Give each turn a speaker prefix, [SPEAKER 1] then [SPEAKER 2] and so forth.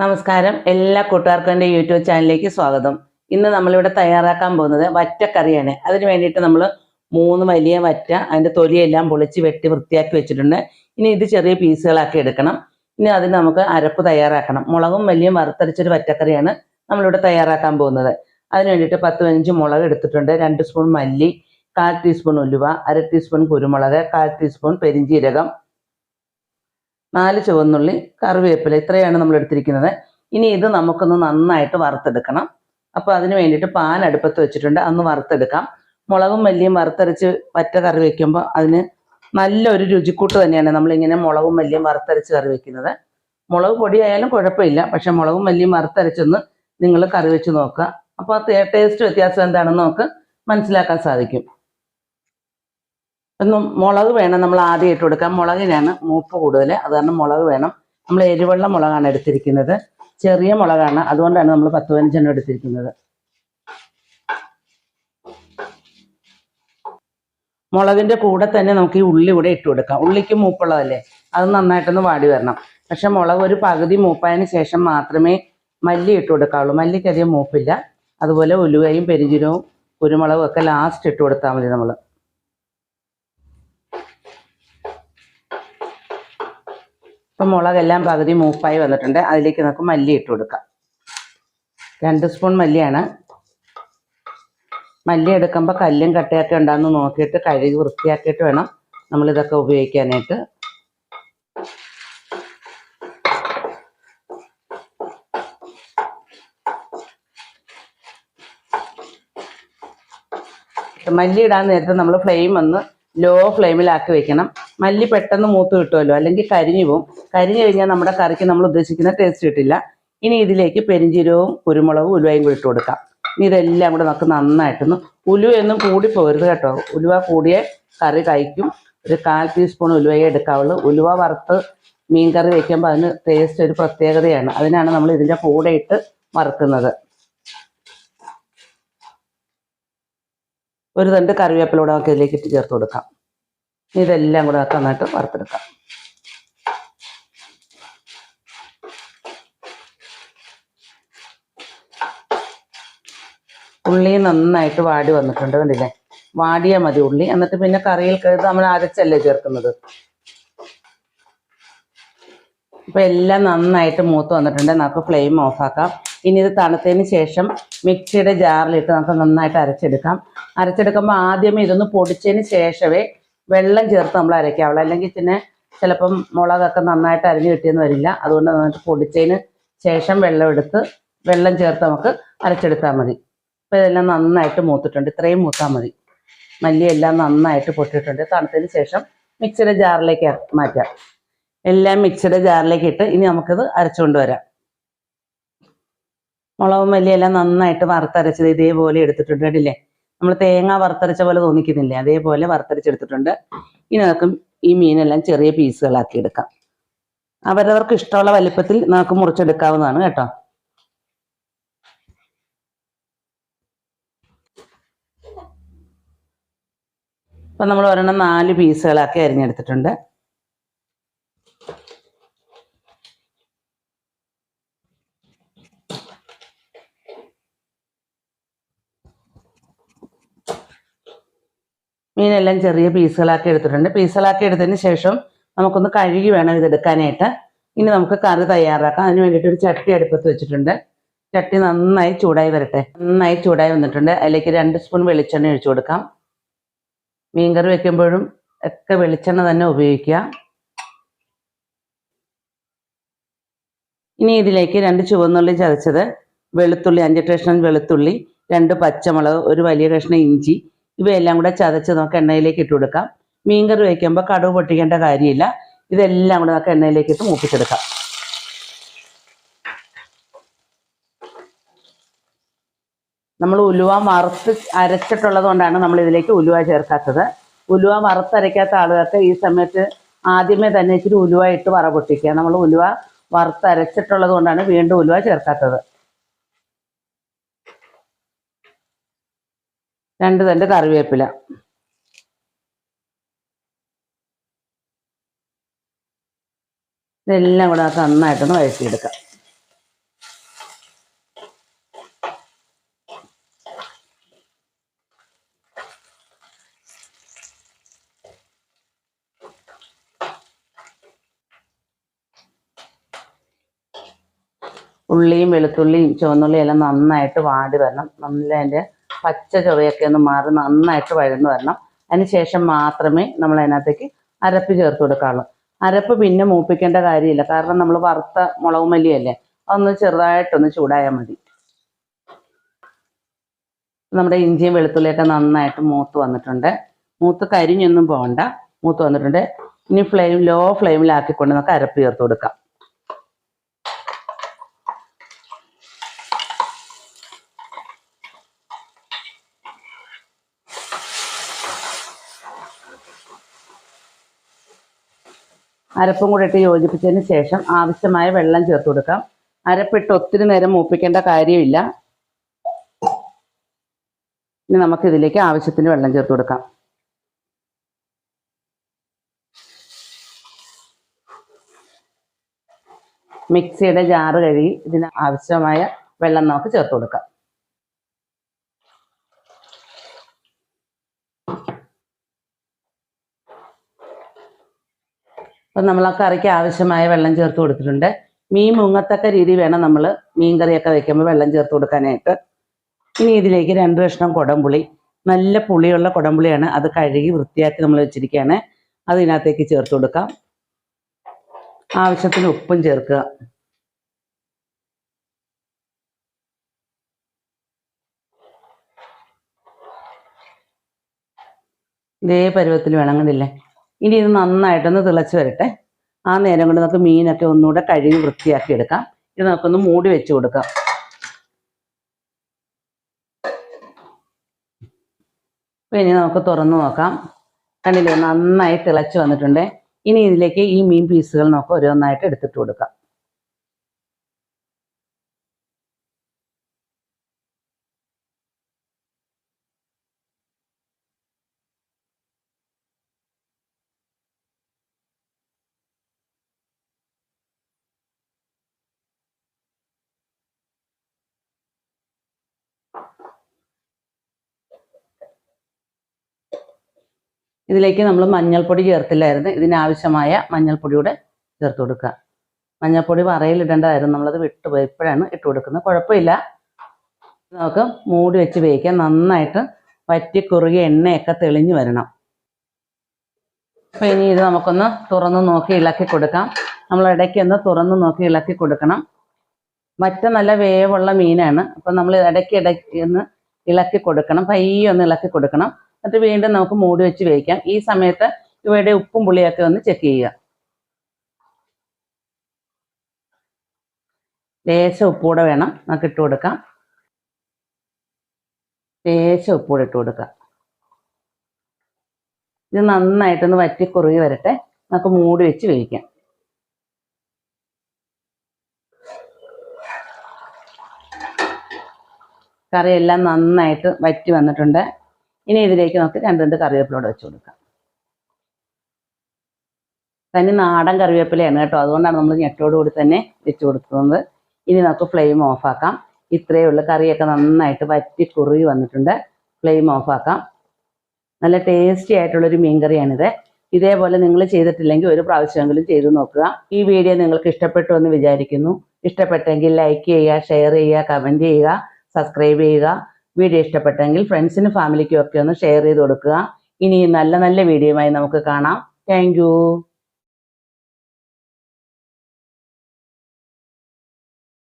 [SPEAKER 1] നമസ്കാരം. എല്ലാ കൂട്ടുകാർക്കും എന്റെ യൂട്യൂബ് ചാനലിലേക്ക് സ്വാഗതം. ഇന്ന് നമ്മളിവിടെ തയ്യാറാക്കാൻ പോകുന്നത് വറ്റക്കറിയാണ്. അതിന് വേണ്ടിയിട്ട് നമ്മൾ മൂന്ന് വലിയ വറ്റ അതിന്റെ തൊലിയെല്ലാം പൊളിച്ച് വെട്ടി വൃത്തിയാക്കി വെച്ചിട്ടുണ്ട്. ഇനി ഇത് ചെറിയ പീസുകളാക്കി എടുക്കണം. ഇനി അതിന് നമുക്ക് അരപ്പ് തയ്യാറാക്കണം. മുളകും വലിയ വറുത്തരച്ചൊരു വറ്റക്കറിയാണ് നമ്മളിവിടെ തയ്യാറാക്കാൻ പോകുന്നത്. അതിന് വേണ്ടിയിട്ട് പത്ത് പതിനഞ്ച് മുളക് എടുത്തിട്ടുണ്ട്. രണ്ട് സ്പൂൺ മല്ലി കാൽ ടീസ്പൂൺ ഉലുവ അര ടീസ്പൂൺ കുരുമുളക് കാൽ ടീസ്പൂൺ പെരിഞ്ജീരകം നാല് ചുവന്നുള്ളി കറിവേപ്പില ഇത്രയാണ് നമ്മൾ എടുത്തിരിക്കുന്നത്. ഇനി ഇത് നമുക്കൊന്ന് നന്നായിട്ട് വറുത്തെടുക്കണം. അപ്പോൾ അതിന് വേണ്ടിയിട്ട് പാൻ അടുപ്പത്ത് വെച്ചിട്ടുണ്ട്. അന്ന് വറുത്തെടുക്കാം. മുളകും മല്ലിയും വറുത്തരച്ച് പറ്റ കറി വെക്കുമ്പോൾ അതിന് നല്ലൊരു രുചിക്കൂട്ട് തന്നെയാണ് നമ്മളിങ്ങനെ മുളകും മല്ലിയും വറുത്തരച്ച് കറി വെക്കുന്നത്. മുളക് പൊടി ആയാലും കുഴപ്പമില്ല. പക്ഷെ മുളകും മല്ലിയും വറുത്തരച്ചൊന്ന് നിങ്ങൾ കറി വെച്ച് നോക്കുക. അപ്പോൾ ആ ടേസ്റ്റ് വ്യത്യാസം എന്താണെന്ന് നമുക്ക് മനസ്സിലാക്കാൻ സാധിക്കും. ഒന്ന് മുളക് വേണം നമ്മൾ ആദ്യം ഇട്ട് കൊടുക്കാൻ മുളകിനാണ് മൂപ്പ് കൂടുതൽ. അത് കാരണം മുളക് വേണം. നമ്മൾ എരിവെള്ള മുളകാണ് എടുത്തിരിക്കുന്നത്. ചെറിയ മുളകാണ്. അതുകൊണ്ടാണ് നമ്മൾ പത്ത് പതിനഞ്ചെണ്ണം എടുത്തിരിക്കുന്നത്. മുളകിന്റെ കൂടെ തന്നെ നമുക്ക് ഈ ഉള്ളി കൂടെ ഇട്ട് കൊടുക്കാം. ഉള്ളിക്ക് മൂപ്പുള്ളതല്ലേ? അത് നന്നായിട്ടൊന്ന് വാടി വരണം. പക്ഷെ മുളക് ഒരു പകുതി മൂപ്പായതിന് ശേഷം മാത്രമേ മല്ലി ഇട്ട് കൊടുക്കാവുള്ളൂ. മല്ലിക്കധികം മൂപ്പില്ല. അതുപോലെ ഉലുവയും പെരിഞ്ചീരവും കുരുമുളകും ഒക്കെ ലാസ്റ്റ് ഇട്ട് കൊടുത്താൽ മതി നമ്മൾ. ഇപ്പം മുളകെല്ലാം പകുതി മൂപ്പായി വന്നിട്ടുണ്ട്. അതിലേക്ക് നമുക്ക് മല്ലി ഇട്ട് കൊടുക്കാം. രണ്ട് സ്പൂൺ മല്ലിയാണ്. മല്ലി എടുക്കുമ്പോൾ കല്ലും കട്ടയൊക്കെ ഉണ്ടാകുന്ന നോക്കിയിട്ട് കഴുകി വൃത്തിയാക്കിയിട്ട് വേണം നമ്മളിതൊക്കെ ഉപയോഗിക്കാനായിട്ട്. മല്ലി ഇടാൻ നേരത്തെ നമ്മൾ ഫ്ലെയിം ഒന്ന് ലോ ഫ്ലെയിമിലാക്കി വെക്കണം. മല്ലി പെട്ടെന്ന് മൂത്ത് കിട്ടുമല്ലോ? അല്ലെങ്കിൽ കരിഞ്ഞു പോകും കരിഞ്ഞു കഴിഞ്ഞാൽ നമ്മുടെ കറിക്ക് നമ്മൾ ഉദ്ദേശിക്കുന്ന ടേസ്റ്റ് കിട്ടില്ല. ഇനി ഇതിലേക്ക് പെരിഞ്ചീരവും കുരുമുളകും ഉലുവയും കൂടി ഇട്ട് കൊടുക്കാം. ഇനി ഇതെല്ലാം കൂടെ നമുക്ക് നന്നായിട്ടൊന്ന് ഉലുവയൊന്നും കൂടി പോകരുത് കേട്ടോ. ഉലുവ കൂടിയ കറി കഴിക്കും. ഒരു കാൽ ടീസ്പൂൺ ഉലുവയെ എടുക്കാവുള്ളൂ. ഉലുവ വറുത്ത് മീൻ കറി വയ്ക്കുമ്പോൾ അതിന് ടേസ്റ്റ് ഒരു പ്രത്യേകതയാണ്. അതിനാണ് നമ്മൾ ഇതിന്റെ കൂടെ ഇട്ട് വറുക്കുന്നത്. ഒരു തണ്ട് കറിവേപ്പിലൂടെ നമുക്ക് ഇതിലേക്ക് ഇട്ട് ചേർത്ത് കൊടുക്കാം. ഇതെല്ലാം കൂടെ നന്നായിട്ട് വറുത്തെടുക്കാം. ഉള്ളി നന്നായിട്ട് വാടി വന്നിട്ടുണ്ട് കണ്ടില്ലേ? വാടിയാൽ മതി ഉള്ളി. എന്നിട്ട് പിന്നെ കറിയിൽ ഇത് നമ്മൾ അരച്ചല്ലേ ചേർക്കുന്നത്? ഇപ്പൊ എല്ലാം നന്നായിട്ട് മൂത്ത് വന്നിട്ടുണ്ട്. നമുക്ക് ഫ്ലെയിം ഓഫാക്കാം ഇനി ഇത് തണുത്തതിന് ശേഷം മിക്സിയുടെ ജാറിലിട്ട് നമുക്ക് നന്നായിട്ട് അരച്ചെടുക്കാം. അരച്ചെടുക്കുമ്പോൾ ആദ്യമേ ഇതൊന്ന് പൊടിച്ചതിന് ശേഷമേ വെള്ളം ചേർത്ത് നമ്മൾ അരയ്ക്കാവുള്ളൂ അല്ലെങ്കിൽ പിന്നെ ചിലപ്പം മുളകൊക്കെ നന്നായിട്ട് അരിഞ്ഞു കിട്ടിയെന്ന് വരില്ല. അതുകൊണ്ട് നന്നായിട്ട് പൊടിച്ചതിന് ശേഷം വെള്ളം എടുത്ത് വെള്ളം ചേർത്ത് നമുക്ക് അരച്ചെടുത്താൽ മതി. അപ്പോൾ ഇതെല്ലാം നന്നായിട്ട് മൂത്തിട്ടുണ്ട്. ഇത്രയും മൂത്താൽ മതി. മല്ലിയെല്ലാം നന്നായിട്ട് പൊട്ടിയിട്ടുണ്ട്. തണുത്തതിന് ശേഷം മിക്സിയുടെ ജാറിലേക്ക് മാറ്റാം. എല്ലാം മിക്സിയുടെ ജാറിലേക്ക് ഇട്ട് ഇനി നമുക്കിത് അരച്ചുകൊണ്ട് വരാം. മുളകും മല്ലിയെല്ലാം നന്നായിട്ട് വറുത്തരച്ചത് ഇതേപോലെ എടുത്തിട്ടുണ്ട് കണ്ടില്ലേ? നമ്മൾ തേങ്ങ വറുത്തരച്ച പോലെ തോന്നിക്കുന്നില്ലേ? അതേപോലെ വറുത്തരച്ചെടുത്തിട്ടുണ്ട്. ഇനി നമുക്ക് ഈ മീനെല്ലാം ചെറിയ പീസുകളാക്കി എടുക്കാം. അവരവർക്ക് ഇഷ്ടമുള്ള വലിപ്പത്തിൽ നമുക്ക് മുറിച്ചെടുക്കാവുന്നതാണ് കേട്ടോ. ഇപ്പം നമ്മൾ ഒരെണ്ണം നാല് പീസുകളാക്കി അരിഞ്ഞെടുത്തിട്ടുണ്ട്. മീനെല്ലാം ചെറിയ പീസുകളാക്കി എടുത്തിട്ടുണ്ട്. പീസുകളാക്കി എടുത്തതിന് ശേഷം നമുക്കൊന്ന് കഴുകി വേണം ഇതെടുക്കാനായിട്ട്. ഇനി നമുക്ക് കറി തയ്യാറാക്കാം. അതിന് വേണ്ടിയിട്ട് ഒരു ചട്ടി അടുപ്പത്ത് വെച്ചിട്ടുണ്ട്. ചട്ടി നന്നായി ചൂടായി വരട്ടെ. നന്നായി ചൂടായി വന്നിട്ടുണ്ട്. അതിലേക്ക് രണ്ട് സ്പൂൺ വെളിച്ചെണ്ണ ഒഴിച്ചു കൊടുക്കാം. മീൻകറി വെക്കുമ്പോഴും ഒക്കെ വെളിച്ചെണ്ണ തന്നെ ഉപയോഗിക്കുക. ഇനി ഇതിലേക്ക് രണ്ട് ചുവന്നുള്ളി ചതച്ചത് വെളുത്തുള്ളി അഞ്ച് കഷ്ണം വെളുത്തുള്ളി രണ്ട് പച്ചമുളക് ഒരു വലിയ കഷ്ണം ഇഞ്ചി ഇവയെല്ലാം കൂടെ ചതച്ച് നമുക്ക് എണ്ണയിലേക്ക് ഇട്ട് കൊടുക്കാം. മീൻകറി വയ്ക്കുമ്പോൾ കടുവ് പൊട്ടിക്കേണ്ട കാര്യമില്ല. ഇതെല്ലാം കൂടെ നമുക്ക് എണ്ണയിലേക്ക് ഇട്ട് മൂപ്പിച്ചെടുക്കാം. നമ്മൾ ഉലുവ വറുത്ത് അരച്ചിട്ടുള്ളത് കൊണ്ടാണ് നമ്മൾ ഇതിലേക്ക് ഉലുവ ചേർക്കാത്തത്. ഉലുവ വറുത്തരയ്ക്കാത്ത ആളുകൾക്ക് ഈ സമയത്ത് ആദ്യമേ തന്നെ ഇച്ചിരി ഉലുവ ഇട്ട് വറ പൊട്ടിക്കുക. നമ്മൾ ഉലുവ വറുത്തരച്ചിട്ടുള്ളത് കൊണ്ടാണ് വീണ്ടും ഉലുവ ചേർക്കാത്തത്. രണ്ട് തണ്ട് കറിവേപ്പില. ഇതെല്ലാം കൂടെ നന്നായിട്ടൊന്ന് വഴറ്റിയെടുക്കാം. ഉള്ളിയും വെളുത്തുള്ളിയും ചുവന്നുള്ളിയും എല്ലാം നന്നായിട്ട് വാടി വരണം. നല്ല അതിന്റെ പച്ച ചൊവയൊക്കെ ഒന്ന് മാറി നന്നായിട്ട് വഴന്ന് വരണം. അതിന് ശേഷം മാത്രമേ നമ്മൾ അതിനകത്തേക്ക് അരപ്പ് ചേർത്ത് കൊടുക്കാറുള്ളൂ അരപ്പ് പിന്നെ മൂപ്പിക്കേണ്ട കാര്യമില്ല. കാരണം നമ്മൾ വറുത്ത മുളക് മല്ലിയല്ലേ അതൊന്ന് ചെറുതായിട്ടൊന്ന് ചൂടായാൽ മതി. നമ്മുടെ ഇഞ്ചിയും വെളുത്തുള്ളിയൊക്കെ നന്നായിട്ട് മൂത്ത് വന്നിട്ടുണ്ട്. മൂത്ത് കരിഞ്ഞൊന്നും പോകണ്ട മൂത്ത് വന്നിട്ടുണ്ട്. ഇനി ഫ്ലെയിം ലോ ഫ്ലെയിമിലാക്കിക്കൊണ്ട് നമുക്ക് അരപ്പ് ചേർത്ത് കൊടുക്കാം. അരപ്പും കൂടെ ഇട്ട് യോജിപ്പിച്ചതിന് ശേഷം ആവശ്യമായ വെള്ളം ചേർത്ത് കൊടുക്കാം. അരപ്പിട്ട് ഒത്തിരി നേരം മൂപ്പിക്കേണ്ട കാര്യമില്ല. ഇനി നമുക്ക് ഇതിലേക്ക് ആവശ്യത്തിന് വെള്ളം ചേർത്ത് കൊടുക്കാം. മിക്സിയുടെ ജാറ് കഴുകി ഇതിന് ആവശ്യമായ വെള്ളം നമുക്ക് ചേർത്ത് കൊടുക്കാം. അപ്പം നമ്മൾ ആ കറിക്ക് ആവശ്യമായ വെള്ളം ചേർത്ത് കൊടുത്തിട്ടുണ്ട്. മീൻ മുങ്ങത്തക്ക രീതി വേണം നമ്മൾ മീൻ കറിയൊക്കെ വെക്കുമ്പോൾ വെള്ളം ചേർത്ത് കൊടുക്കാനായിട്ട്. ഇനി ഇതിലേക്ക് രണ്ട് കഷ്ണം കുടംപുളി. നല്ല പുളിയുള്ള കുടംപുളിയാണ് അത് കഴുകി വൃത്തിയാക്കി നമ്മൾ വെച്ചിരിക്കുകയാണ്. അത് ചേർത്ത് കൊടുക്കാം. ആവശ്യത്തിന് ഉപ്പും ചേർക്കുക. ഇതേ പരുവത്തിൽ വേണമെന്നില്ലേ ഇനി ഇത് നന്നായിട്ടൊന്ന് തിളച്ച് വരട്ടെ. ആ നേരം കൊണ്ട് നമുക്ക് മീനൊക്കെ ഒന്നുകൂടെ കഴുകി വൃത്തിയാക്കി എടുക്കാം. ഇത് നമുക്കൊന്ന് മൂടി വെച്ച് കൊടുക്കാം. ഇനി നമുക്ക് തുറന്നു നോക്കാം. കണ്ടില്ലേ നന്നായി തിളച്ച് വന്നിട്ടുണ്ട്. ഇനി ഇതിലേക്ക് ഈ മീൻ പീസുകൾ നമുക്ക് ഓരോന്നായിട്ട് എടുത്തിട്ട് കൊടുക്കാം. ഇതിലേക്ക് നമ്മൾ മഞ്ഞൾപ്പൊടി ചേർത്തില്ലായിരുന്നു. ഇതിനാവശ്യമായ മഞ്ഞൾപ്പൊടി കൂടെ ചേർത്ത് കൊടുക്കുക. മഞ്ഞൾപ്പൊടി വറയിൽ വറയിലിടേണ്ടതായിരുന്നു. നമ്മളത് വിട്ടുപോയി ഇപ്പോഴാണ് ഇട്ട് കൊടുക്കുന്നത്. കുഴപ്പമില്ല. നമുക്ക് മൂടി വെച്ച് വേവിക്കാം. നന്നായിട്ട് വറ്റി കുറുകിയ എണ്ണയൊക്കെ തെളിഞ്ഞു വരണം. അപ്പോൾ ഇനി ഇത് നമുക്കൊന്ന് തുറന്ന് നോക്കി ഇളക്കി കൊടുക്കാം. നമ്മൾ ഇടയ്ക്ക് ഒന്ന് തുറന്ന് നോക്കി ഇളക്കി കൊടുക്കണം. മറ്റ നല്ല വേവുള്ള മീനാണ്. അപ്പം നമ്മൾ ഇടയ്ക്ക് ഇടയ്ക്ക് ഒന്ന് ഇളക്കി കൊടുക്കണം. പയ്യെ ഒന്ന് ഇളക്കി കൊടുക്കണം. എന്നിട്ട് വീണ്ടും നമുക്ക് മൂടി വെച്ച് വേവിക്കാം. ഈ സമയത്ത് ഇവയുടെ ഉപ്പും പുളിയൊക്കെ ഒന്ന് ചെക്ക് ചെയ്യുക. ലേശം ഉപ്പൂടെ വേണം. നമുക്ക് ഇട്ട് കൊടുക്കാം. ലേശം ഉപ്പൂടെ ഇട്ട് കൊടുക്കാം. ഇത് നന്നായിട്ടൊന്ന് വറ്റി കുറുകി വരട്ടെ. നമുക്ക് മൂടി വെച്ച് വേവിക്കാം. കറിയെല്ലാം നന്നായിട്ട് വറ്റി വന്നിട്ടുണ്ട്. ഇനി ഇതിലേക്ക് നമുക്ക് രണ്ട് രണ്ട് കറിവേപ്പിലോട് വെച്ച് കൊടുക്കാം. തന്നെ നാടൻ കറിവേപ്പിലയാണ് കേട്ടോ. അതുകൊണ്ടാണ് നമ്മൾ ഞെട്ടോട് കൂടി തന്നെ വെച്ച് കൊടുക്കുന്നത്. ഇനി നമുക്ക് ഫ്ലെയിം ഓഫാക്കാം ഇത്രയേ ഉള്ളൂ. കറിയൊക്കെ നന്നായിട്ട് വറ്റി കുറുകി വന്നിട്ടുണ്ട്. ഫ്ലെയിം ഓഫാക്കാം നല്ല ടേസ്റ്റി ആയിട്ടുള്ളൊരു മീൻ കറിയാണിത് ഇതേപോലെ നിങ്ങൾ ചെയ്തിട്ടില്ലെങ്കിൽ ഒരു പ്രാവശ്യമെങ്കിലും ചെയ്തു നോക്കുക. ഈ വീഡിയോ നിങ്ങൾക്ക് ഇഷ്ടപ്പെട്ടു എന്ന് വിചാരിക്കുന്നു. ഇഷ്ടപ്പെട്ടെങ്കിൽ ലൈക്ക് ചെയ്യുക ഷെയർ ചെയ്യുക കമന്റ് ചെയ്യുക സബ്സ്ക്രൈബ് ചെയ്യുക. വീഡിയോ ഇഷ്ടപ്പെട്ടെങ്കിൽ ഫ്രണ്ട്സിനും ഫാമിലിക്കും ഒക്കെ ഒന്ന് ഷെയർ ചെയ്ത് കൊടുക്കുക. ഇനിയും നല്ല നല്ല വീഡിയോയുമായി നമുക്ക് കാണാം. താങ്ക്